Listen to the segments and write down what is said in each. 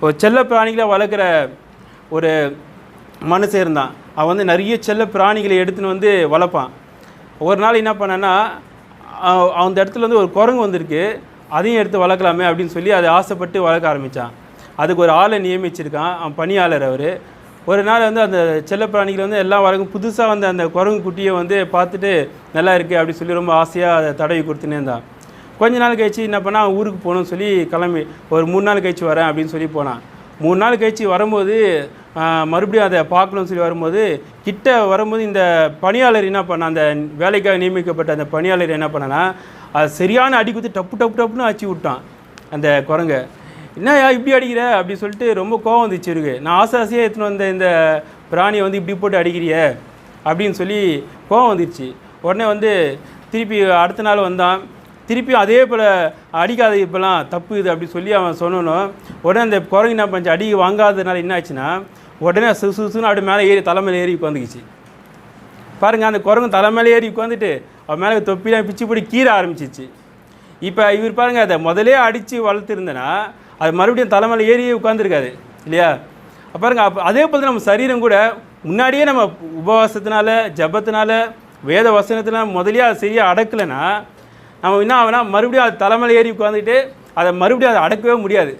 இப்போ செல்ல பிராணிகளை வளர்க்குற ஒரு மனுஷன் இருந்தான். அவன் வந்து நிறைய செல்ல பிராணிகளை எடுத்துன்னு வந்து வளர்ப்பான். ஒரு நாள் என்ன பண்ணேன்னா அந்த இடத்துல வந்து ஒரு குரங்கு வந்திருக்கு. அதையும் எடுத்து வளர்க்கலாமே அப்படின்னு சொல்லி அதை ஆசைப்பட்டு வளர்க்க ஆரம்பித்தான் அதுக்கு ஒரு ஆளை நியமிச்சிருக்கான். அவன் பணியாளர் அவர். ஒரு நாள் வந்து அந்த செல்லப்பிராணிகள் வந்து எல்லாம் வரைக்கும் புதுசாக வந்து அந்த குரங்கு குட்டியை வந்து பார்த்துட்டு நல்லா இருக்குது அப்படின்னு சொல்லி ரொம்ப ஆசையாக அதை தடவி கொடுத்துனே இருந்தான். கொஞ்ச நாள் கழிச்சு என்ன பண்ணா ஊருக்கு போகணும்னு சொல்லி கிளம்பி ஒரு மூணு நாள் கழிச்சு வரேன் அப்படின்னு சொல்லி போனான். மூணு நாள் கழிச்சு வரும்போது மறுபடியும் அதை பார்க்கணும்னு சொல்லி வரும்போது கிட்ட வரும்போது இந்த பணியாளர் என்ன பண்ணான் அந்த வேலைக்காக நியமிக்கப்பட்ட அந்த பணியாளர் என்ன பண்ணனா அது சரியான அடி குத்து டப்பு டப்பு டப்புன்னு அடிச்சு விட்டான் அந்த குரங்க. என்னயா இப்படி அடிக்கிற? அப்படி சொல்லிட்டு ரொம்ப கோவம் வந்துச்சு இருக்கு நான் ஆசை ஆசையாக எடுத்துன்னு வந்த இந்த பிராணியை வந்து இப்படி போட்டு அடிக்கிறியே? அப்படின்னு சொல்லி கோவம் வந்துருச்சு. உடனே வந்து திருப்பி அடுத்த நாள் வந்தான். திருப்பியும் அதே போல் அடிக்காத இப்போலாம் தப்பு இது அப்படி சொல்லி அவன் சொன்னனும் உடனே அந்த குரங்கு என்ன பண்ணுச்சு? அடி வாங்காததுனால என்ன ஆச்சுன்னா உடனே சுசு சுசுன்னு அப்படி மேலே ஏறி தலைமையில் ஏறி உட்காந்துக்கிச்சு. பாருங்க அந்த குரங்கு தலை மேலே ஏறி உட்காந்துட்டு அவன் மேலே தொப்பிலாம் பிச்சு போட்டு கீற ஆரம்பிச்சிச்சு. இப்போ இவர் பாருங்க அதை முதலே அடித்து வளர்த்துருந்தேன்னா அது மறுபடியும் தலை மேலே ஏறியே உட்காந்துருக்காது இல்லையா? அப்ப பாருங்க அப்போ அதே போல் நம்ம சரீரம் கூட முன்னாடியே நம்ம உபவாசத்தினால ஜபத்தினால வேத வசனத்தினால முதலே அது சரியாக அடக்கலைன்னா நம்ம என்ன ஆகுனா மறுபடியும் அது தலைமையில் ஏறி உட்காந்துட்டு அதை மறுபடியும் அதை அடக்கவே முடியாது.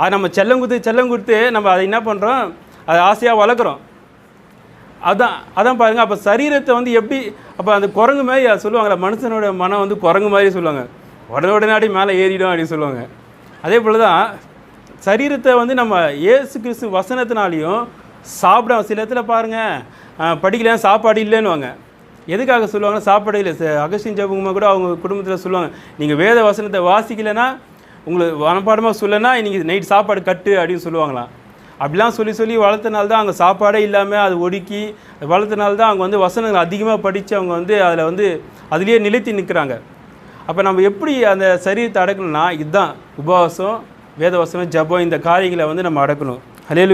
அது நம்ம செல்லம் கொடுத்து செல்லம் கொடுத்து நம்ம அதை என்ன பண்ணுறோம் அதை ஆசையாக வளர்க்குறோம். அதான் அதான் பாருங்கள் அப்போ சரீரத்தை வந்து எப்படி அப்போ அந்த குரங்கு மாதிரி அதை சொல்லுவாங்கல்ல மனுஷனோட மனம் வந்து குரங்கு மாதிரி சொல்லுவாங்க. உடனே உடனே மேலே ஏறிடும் அப்படின்னு சொல்லுவாங்க. அதே போல் தான் சரீரத்தை வந்து நம்ம இயேசு கிறிஸ்து வசனத்தினாலையும் சாப்பிட சில இடத்துல பாருங்கள் படிக்கலாம் சாப்பாடு இல்லைன்னுவாங்க. எதுக்காக சொல்லுவாங்க சாப்பாடு இல்லை ச- அகஸ்டின் ஜபுமா கூட அவங்க குடும்பத்தில் சொல்லுவாங்க. நீங்கள் வேத வசனத்தை வாசிக்கலைன்னா உங்களுக்கு மனப்பாடமாக சொல்லனா நீங்கள் நைட் சாப்பாடு கட்டு அப்படின்னு சொல்லுவாங்களாம் அப்படிலாம் சொல்லி சொல்லி வளர்த்தனால தான் அங்கே சாப்பாடே இல்லாமல் அது ஒடுக்கி வளர்த்தனால தான் அவங்க வந்து வசனங்கள் அதிகமாக படித்து அவங்க வந்து அதில் வந்து அதுலேயே நிலைத்தி நிற்கிறாங்க அப்போ நம்ம எப்படி அந்த சரீரத்தை அடக்கணும்னா இதுதான் உபவாசம் வேத வசனம் ஜபம் இந்த காரியங்களை வந்து நம்ம அடக்கணும். ஹலே